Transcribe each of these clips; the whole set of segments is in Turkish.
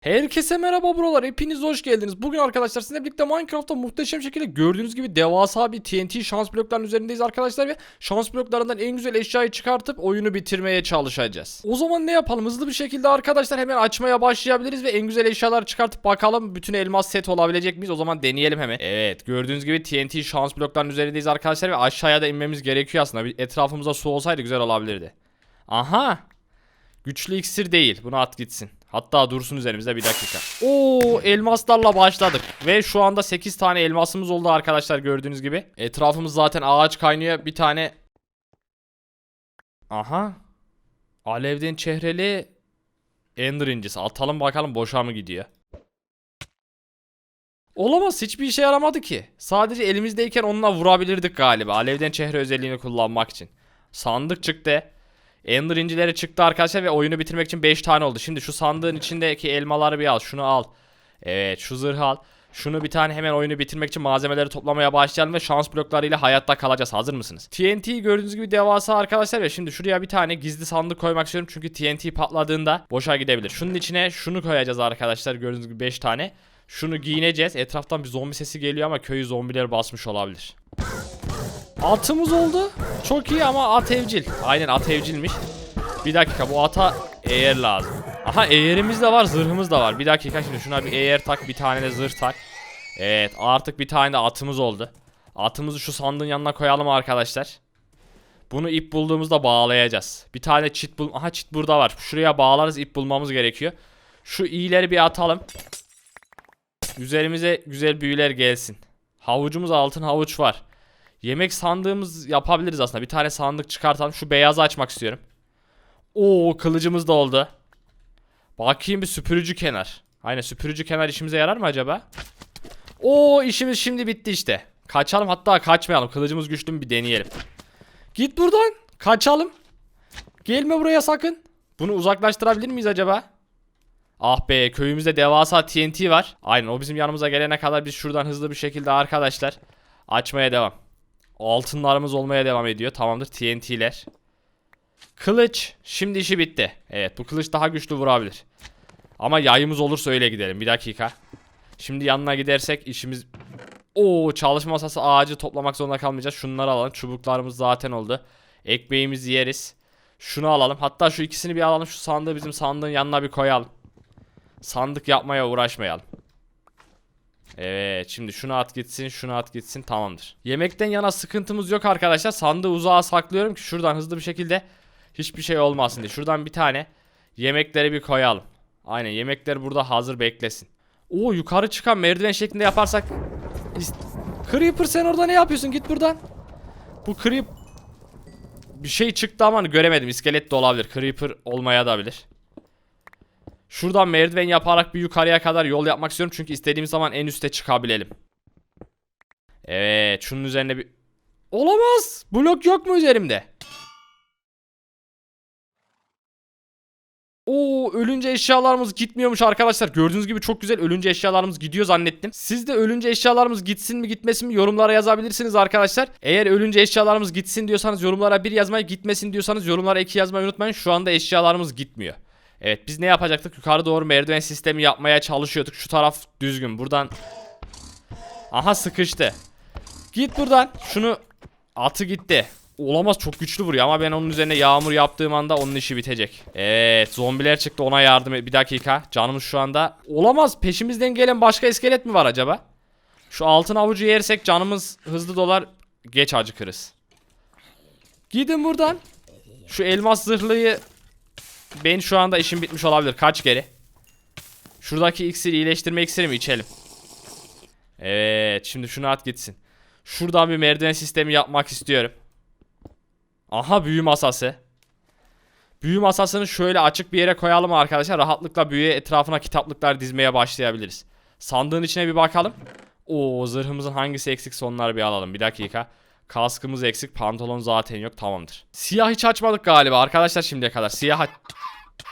Herkese merhaba buralar. Hepiniz hoş geldiniz. Bugün arkadaşlar sizinle birlikte Minecraft'ta muhteşem şekilde gördüğünüz gibi devasa bir TNT şans bloklarının üzerindeyiz arkadaşlar ve şans bloklarından en güzel eşyayı çıkartıp oyunu bitirmeye çalışacağız. O zaman ne yapalım? Hızlı bir şekilde arkadaşlar hemen açmaya başlayabiliriz ve en güzel eşyaları çıkartıp bakalım bütün elmas set olabilecek miyiz? O zaman deneyelim hemen. Evet gördüğünüz gibi TNT şans bloklarının üzerindeyiz arkadaşlar ve aşağıya da inmemiz gerekiyor aslında. Bir etrafımıza su olsaydı güzel olabilirdi. Aha Güçlü iksir değil. Bunu at gitsin. Hatta dursun üzerimizde bir dakika. Oo elmaslarla başladık. Ve şu anda 8 tane elmasımız oldu arkadaşlar gördüğünüz gibi. Etrafımız zaten ağaç kaynıyor. Bir tane... Aha. Alevden çehreli Ender incisi. Atalım bakalım boşa mı gidiyor. Olamaz hiçbir işe yaramadı ki. Sadece elimizdeyken onunla vurabilirdik galiba. Alevden çehre özelliğini kullanmak için. Sandık çıktı. Ender incileri çıktı arkadaşlar ve oyunu bitirmek için 5 tane oldu. Şimdi şu sandığın içindeki elmaları bir al. Şunu al. Evet şu zırhı al. Şunu bir tane hemen oyunu bitirmek için malzemeleri toplamaya başlayalım ve şans bloklarıyla hayatta kalacağız. Hazır mısınız? TNT gördüğünüz gibi devasa arkadaşlar ve şimdi şuraya bir tane gizli sandık koymak istiyorum. Çünkü TNT patladığında boşa gidebilir. Şunun içine şunu koyacağız arkadaşlar. Gördüğünüz gibi 5 tane. Şunu giyineceğiz. Etraftan bir zombi sesi geliyor ama köyü zombiler basmış olabilir. Atımız oldu. Çok iyi ama at evcil. Aynen at evcilmiş. Bir dakika bu ata eğer lazım. Aha eğerimiz de var zırhımız da var. Bir dakika şimdi şuna bir eğer tak bir tane de zırh tak. Evet artık bir tane de atımız oldu. Atımızı şu sandığın yanına koyalım arkadaşlar. Bunu ip bulduğumuzda bağlayacağız. Bir tane çit bul... Aha çit burada var. Şuraya bağlarız ip bulmamız gerekiyor. Şu iyileri bir atalım. Üzerimize güzel büyüler gelsin. Havucumuz altın havuç var. Yemek sandığımız yapabiliriz aslında. Bir tane sandık çıkartalım. Şu beyazı açmak istiyorum. Oo kılıcımız da oldu. Bakayım bir süpürücü kenar. Aynen süpürücü kenar işimize yarar mı acaba? Oo işimiz şimdi bitti işte. Kaçalım hatta kaçmayalım. Kılıcımız güçlü mü bir deneyelim. Git buradan. Kaçalım. Gelme buraya sakın. Bunu uzaklaştırabilir miyiz acaba? Ah be köyümüzde devasa TNT var. Aynen o bizim yanımıza gelene kadar biz şuradan hızlı bir şekilde arkadaşlar açmaya devam. Altınlarımız olmaya devam ediyor. Tamamdır TNT'ler. Kılıç. Şimdi işi bitti. Evet bu kılıç daha güçlü vurabilir. Ama yayımız olursa öyle gidelim. Bir dakika. Şimdi yanına gidersek işimiz... Oo çalışma masası ağacı toplamak zorunda kalmayacağız. Şunları alalım. Çubuklarımız zaten oldu. Ekmeğimizi yeriz. Şunu alalım. Hatta şu ikisini bir alalım. Şu sandığı bizim sandığın yanına bir koyalım. Sandık yapmaya uğraşmayalım. Evet şimdi şunu at gitsin şunu at gitsin tamamdır. Yemekten yana sıkıntımız yok arkadaşlar. Sandığı uzağa saklıyorum ki şuradan hızlı bir şekilde hiçbir şey olmasın diye. Şuradan bir tane yemekleri bir koyalım. Aynen yemekler burada hazır beklesin. Oo yukarı çıkan merdiven şeklinde yaparsak. Creeper sen orada ne yapıyorsun git buradan. Bu creep bir şey çıktı ama göremedim. İskelet de olabilir. Creeper olmaya da bilir. Şuradan merdiven yaparak bir yukarıya kadar yol yapmak istiyorum. Çünkü istediğim zaman en üste çıkabilelim. Evet. Şunun üzerine bir... Olamaz. Blok yok mu üzerimde? Oo ölünce eşyalarımız gitmiyormuş arkadaşlar. Gördüğünüz gibi çok güzel ölünce eşyalarımız gidiyor zannettim. Siz de ölünce eşyalarımız gitsin mi gitmesin mi yorumlara yazabilirsiniz arkadaşlar. Eğer ölünce eşyalarımız gitsin diyorsanız yorumlara bir yazmayı gitmesin diyorsanız yorumlara iki yazmayı unutmayın. Şu anda eşyalarımız gitmiyor. Evet biz ne yapacaktık? Yukarı doğru merdiven sistemi yapmaya çalışıyorduk. Şu taraf düzgün. Buradan Aha sıkıştı. Git buradan. Şunu atı gitti. Olamaz çok güçlü vuruyor ama ben onun üzerine yağmur yaptığım anda onun işi bitecek. Evet zombiler çıktı ona yardım et. Bir dakika canımız şu anda. Olamaz peşimizden gelen başka iskelet mi var acaba? Şu altın avucu yersek canımız hızlı dolar. Geç acıkırız. Gidin buradan. Şu elmas zırhlıyı ben şu anda işim bitmiş olabilir. Kaç geri. Şuradaki iksir iyileştirme iksiri mi içelim? Evet şimdi şunu at gitsin. Şuradan bir merdiven sistemi yapmak istiyorum. Aha büyü masası. Büyü masasını şöyle açık bir yere koyalım arkadaşlar. Rahatlıkla büyüye etrafına kitaplıklar dizmeye başlayabiliriz. Sandığın içine bir bakalım. Oo zırhımızın hangisi eksikse onları bir alalım. Bir dakika. Kaskımız eksik. Pantolon zaten yok. Tamamdır. Siyah hiç açmadık galiba arkadaşlar şimdiye kadar. Siyah.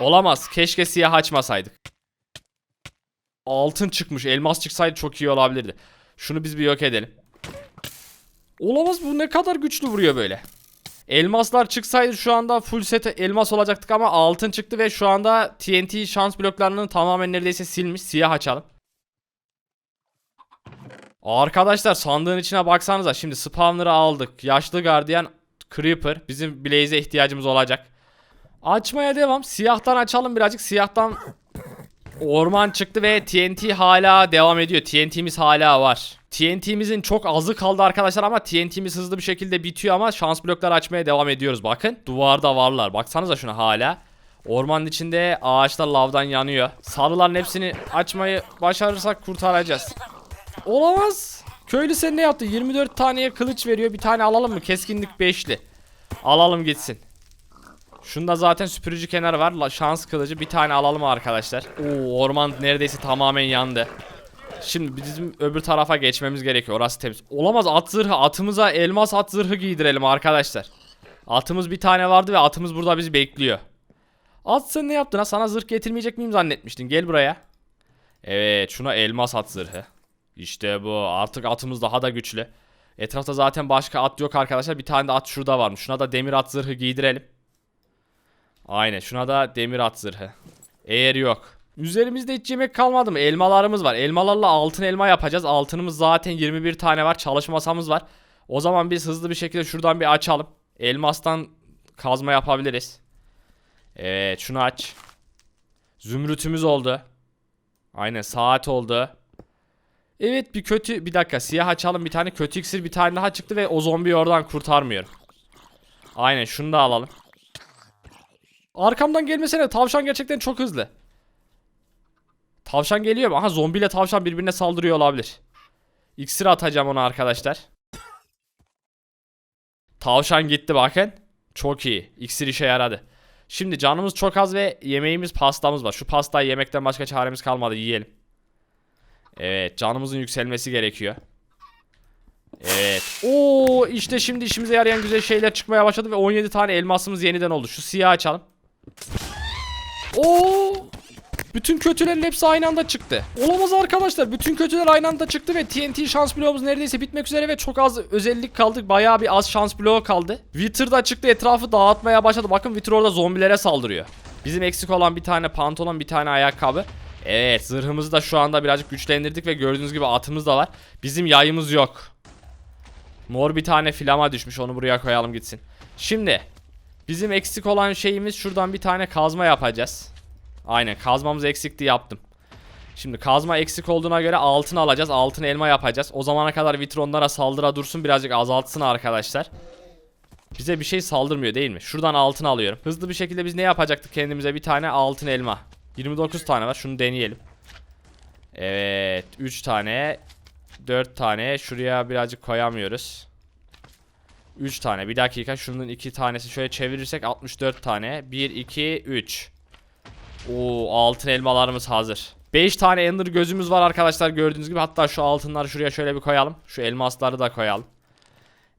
Olamaz. Keşke siyah açmasaydık. Altın çıkmış. Elmas çıksaydı çok iyi olabilirdi. Şunu biz bir yok edelim. Olamaz bu ne kadar güçlü vuruyor böyle. Elmaslar çıksaydı şu anda full set elmas olacaktık ama altın çıktı ve şu anda TNT şans bloklarını tamamen neredeyse silmiş. Siyah açalım. Arkadaşlar sandığın içine baksanıza şimdi spawner'ı aldık. Yaşlı gardiyan creeper bizim blaze'e ihtiyacımız olacak. Açmaya devam. Siyahtan açalım birazcık. Siyahtan orman çıktı ve TNT hala devam ediyor. TNT'miz hala var. TNT'mizin çok azı kaldı arkadaşlar ama TNT'miz hızlı bir şekilde bitiyor ama şans blokları açmaya devam ediyoruz. Bakın duvarda varlar. Baksanıza şuna hala. Ormanın içinde ağaçlar lavdan yanıyor. Sarıların hepsini açmayı başarırsak kurtaracağız. Olamaz. Köylü sen ne yaptı? 24 taneye kılıç veriyor. Bir tane alalım mı? Keskinlik 5'li. Alalım gitsin. Şunda zaten süpürücü kenarı var. La- Şans kılıcı bir tane alalım arkadaşlar. Oo orman neredeyse tamamen yandı. Şimdi bizim öbür tarafa geçmemiz gerekiyor. Orası temiz. Olamaz at zırhı. Atımıza elmas at zırhı giydirelim arkadaşlar. Atımız bir tane vardı ve atımız burada bizi bekliyor. At sen ne yaptın ha? Sana zırh getirmeyecek miyim zannetmiştin? Gel buraya. Evet şuna elmas at zırhı. İşte bu. Artık atımız daha da güçlü. Etrafta zaten başka at yok arkadaşlar. Bir tane de at şurada varmış. Şuna da demir at zırhı giydirelim. Aynen. Şuna da demir at zırhı. Eğer yok. Üzerimizde hiç yemek kalmadı mı? Elmalarımız var. Elmalarla altın elma yapacağız. Altınımız zaten 21 tane var. Çalışma masamız var. O zaman biz hızlı bir şekilde şuradan bir açalım. Elmastan kazma yapabiliriz. Evet şunu aç. Zümrütümüz oldu. Aynen saat oldu. Evet bir kötü bir dakika siyah açalım bir tane kötü iksir bir tane daha çıktı ve o zombiyi oradan kurtarmıyorum. Aynen şunu da alalım. Arkamdan gelmesene tavşan gerçekten çok hızlı. Tavşan geliyor mu? Aha zombiyle tavşan birbirine saldırıyor olabilir. İksir atacağım ona arkadaşlar. Tavşan gitti bakın. Çok iyi. İksir işe yaradı. Şimdi canımız çok az ve yemeğimiz pastamız var. Şu pastayı yemekten başka çaremiz kalmadı yiyelim. Evet canımızın yükselmesi gerekiyor. Evet. Oo işte şimdi işimize yarayan güzel şeyler çıkmaya başladı ve 17 tane elmasımız yeniden oldu. Şu siyah açalım. Oo! Bütün kötülerin hepsi aynı anda çıktı. Olamaz arkadaşlar. Bütün kötüler aynı anda çıktı ve TNT şans bloğumuz neredeyse bitmek üzere ve çok az özellik kaldı. Bayağı bir az şans bloğu kaldı. Wither da çıktı etrafı dağıtmaya başladı. Bakın Wither orada zombilere saldırıyor. Bizim eksik olan bir tane pantolon, bir tane ayakkabı. Evet zırhımızı da şu anda birazcık güçlendirdik ve gördüğünüz gibi atımız da var. Bizim yayımız yok. Mor bir tane filama düşmüş onu buraya koyalım gitsin. Şimdi bizim eksik olan şeyimiz şuradan bir tane kazma yapacağız. Aynen kazmamız eksikti yaptım. Şimdi kazma eksik olduğuna göre altın alacağız. Altın elma yapacağız. O zamana kadar vitronlara saldıra dursun birazcık azaltsın arkadaşlar. Bize bir şey saldırmıyor değil mi? Şuradan altın alıyorum. Hızlı bir şekilde biz ne yapacaktık kendimize? Bir tane altın elma. 29 tane var. Şunu deneyelim. Evet. 3 tane. 4 tane. Şuraya birazcık koyamıyoruz. 3 tane. Bir dakika. Şunun 2 tanesi şöyle çevirirsek 64 tane. 1, 2, 3. Oo altın elmalarımız hazır. 5 tane ender gözümüz var arkadaşlar gördüğünüz gibi. Hatta şu altınları şuraya şöyle bir koyalım. Şu elmasları da koyalım.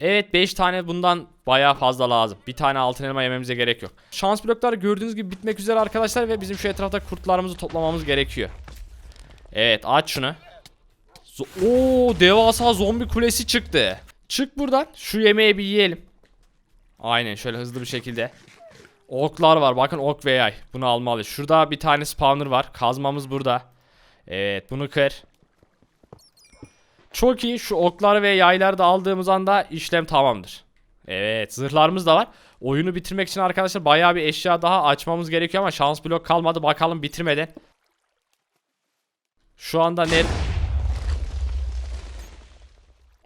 Evet 5 tane bundan bayağı fazla lazım. Bir tane altın elma yememize gerek yok. Şans blokları gördüğünüz gibi bitmek üzere arkadaşlar ve bizim şu etrafta kurtlarımızı toplamamız gerekiyor. Evet aç şunu. Oo devasa zombi kulesi çıktı. Çık buradan. Şu yemeği bir yiyelim. Aynen şöyle hızlı bir şekilde. Oklar var. Bakın ok ve yay. Bunu almalıyız. Şurada bir tane spawner var. Kazmamız burada. Evet bunu kır. Çok iyi. Şu oklar ve yayları da aldığımız anda işlem tamamdır. Evet zırhlarımız da var. Oyunu bitirmek için arkadaşlar bayağı bir eşya daha açmamız gerekiyor ama şans blok kalmadı. Bakalım bitirmeden. Şu anda ne...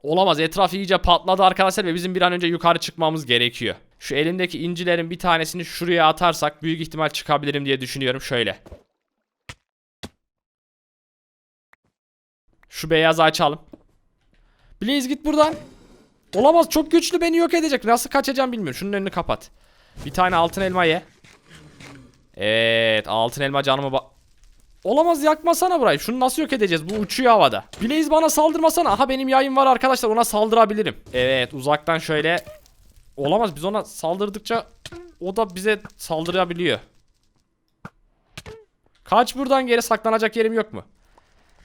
Olamaz etraf iyice patladı arkadaşlar ve bizim bir an önce yukarı çıkmamız gerekiyor. Şu elimdeki incilerin bir tanesini şuraya atarsak büyük ihtimal çıkabilirim diye düşünüyorum şöyle. Şu beyazı açalım. Blaze git buradan. Olamaz çok güçlü beni yok edecek. Nasıl kaçacağım bilmiyorum. Şunun önünü kapat. Bir tane altın elma ye. Evet altın elma canımı ba... Olamaz yakmasana burayı. Şunu nasıl yok edeceğiz? Bu uçuyor havada. Blaze bana saldırmasana. Aha benim yayım var arkadaşlar. Ona saldırabilirim. Evet uzaktan şöyle. Olamaz biz ona saldırdıkça o da bize saldırabiliyor. Kaç buradan geri saklanacak yerim yok mu?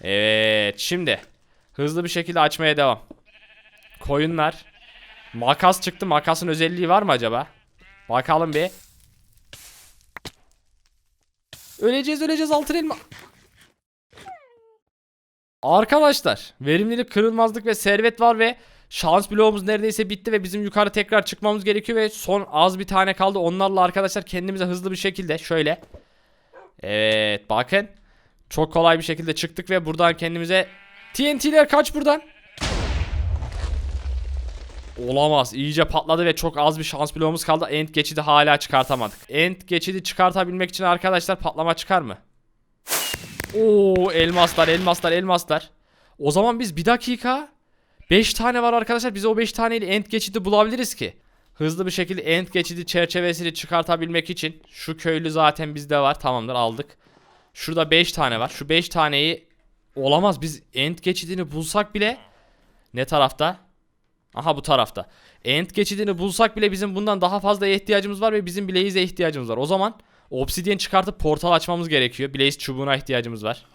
Evet şimdi hızlı bir şekilde açmaya devam. Koyunlar. Makas çıktı. Makasın özelliği var mı acaba? Bakalım bir. Öleceğiz öleceğiz altın elma. Arkadaşlar verimlilik, kırılmazlık ve servet var ve şans bloğumuz neredeyse bitti ve bizim yukarı tekrar çıkmamız gerekiyor ve son az bir tane kaldı. Onlarla arkadaşlar kendimize hızlı bir şekilde şöyle. Evet bakın. Çok kolay bir şekilde çıktık ve buradan kendimize TNT'ler kaç buradan. Olamaz. İyice patladı ve çok az bir şans bloğumuz kaldı. End geçidi hala çıkartamadık. End geçidi çıkartabilmek için arkadaşlar patlama çıkar mı? Oo elmaslar elmaslar elmaslar. O zaman biz bir dakika 5 tane var arkadaşlar. Biz o 5 taneyle end geçidi bulabiliriz ki. Hızlı bir şekilde end geçidi çerçevesini çıkartabilmek için şu köylü zaten bizde var. Tamamdır aldık. Şurada 5 tane var. Şu 5 taneyi olamaz. Biz end geçidini bulsak bile ne tarafta? Aha bu tarafta. End geçidini bulsak bile bizim bundan daha fazla ihtiyacımız var ve bizim Blaze'e ihtiyacımız var. O zaman Obsidian çıkartıp portal açmamız gerekiyor. Blaze çubuğuna ihtiyacımız var.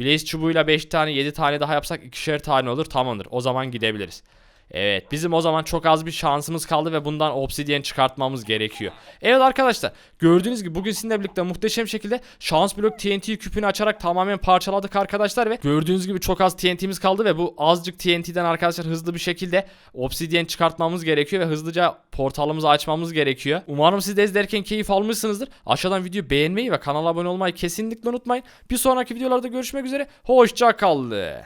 Blaze çubuğuyla 5 tane 7 tane daha yapsak ikişer tane olur tamamdır. O zaman gidebiliriz. Evet bizim o zaman çok az bir şansımız kaldı ve bundan obsidian çıkartmamız gerekiyor. Evet arkadaşlar gördüğünüz gibi bugün sizinle birlikte muhteşem şekilde şans blok TNT küpünü açarak tamamen parçaladık arkadaşlar ve gördüğünüz gibi çok az TNT'miz kaldı ve bu azıcık TNT'den arkadaşlar hızlı bir şekilde obsidian çıkartmamız gerekiyor ve hızlıca portalımızı açmamız gerekiyor. Umarım siz de izlerken keyif almışsınızdır. Aşağıdan videoyu beğenmeyi ve kanala abone olmayı kesinlikle unutmayın. Bir sonraki videolarda görüşmek üzere. Hoşça kalın.